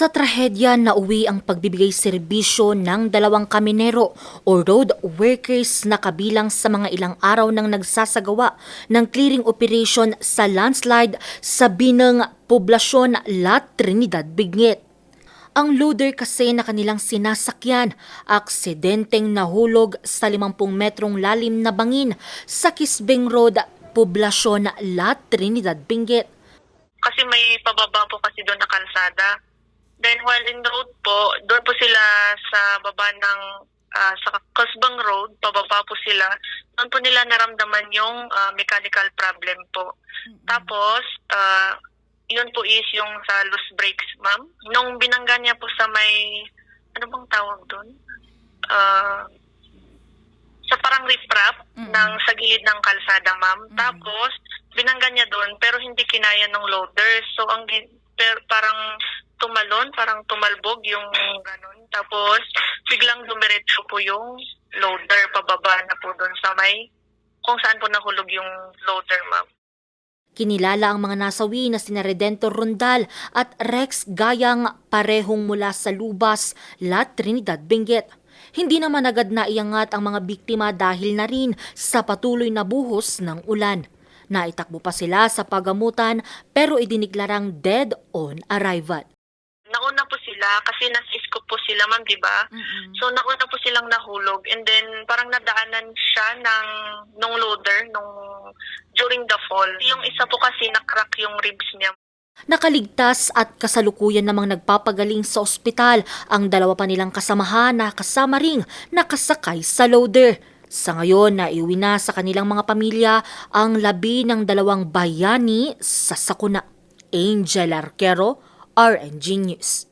Sa trahedya na uwi ang pagbibigay serbisyo ng dalawang kaminero o road workers na kabilang sa mga ilang araw nang nagsasagawa ng clearing operation sa landslide sa binang poblasyon La Trinidad, Bignet. Ang loader kasi na kanilang sinasakyan, aksidenteng nahulog sa 50 metrong lalim na bangin sa Kisbeng Road, poblasyon La Trinidad, Benguet. kasi may pababa po kasi doon na kalsada. Then while in road po, doon po sila sa baba ng ah, sa Cosbang Road, pababa po sila. Doon po nila naramdaman yung ah, mechanical problem po. Tapos, ah, yun po is yung sa loose brakes, ma'am. Nung binangga niya po sa may, ano bang tawag doon? Ah, sa parang riprap ng sa gilid ng kalsada, ma'am. Tapos, binangga niya doon pero hindi kinaya ng loader. So, ang gi- per, parang tumalon, parang tumalbog yung ganun. Tapos, biglang dumiretso po yung loader pababa na po doon sa may kung saan po nahulog yung loader, ma'am. Kinilala ang mga nasawi na sina Redento Rondal at Rex Gayang parehong mula sa Lubas, La Trinidad, Benguet. Hindi naman agad naiangat ang mga biktima dahil na rin sa patuloy na buhos ng ulan. Naitakbo pa sila sa pagamutan pero idiniglarang dead on arrival. Sila kasi nasa po sila, ma'am, di ba? So, nauna po silang nahulog and then parang nadaanan siya ng nung loader nung during the fall. Yung isa po kasi nakrak yung ribs niya. Nakaligtas at kasalukuyan namang nagpapagaling sa ospital ang dalawa pa nilang kasamahan na kasama ring nakasakay sa loader. Sa ngayon, naiuwi na sa kanilang mga pamilya ang labi ng dalawang bayani sa sakuna. Angel Arquero, RNG News.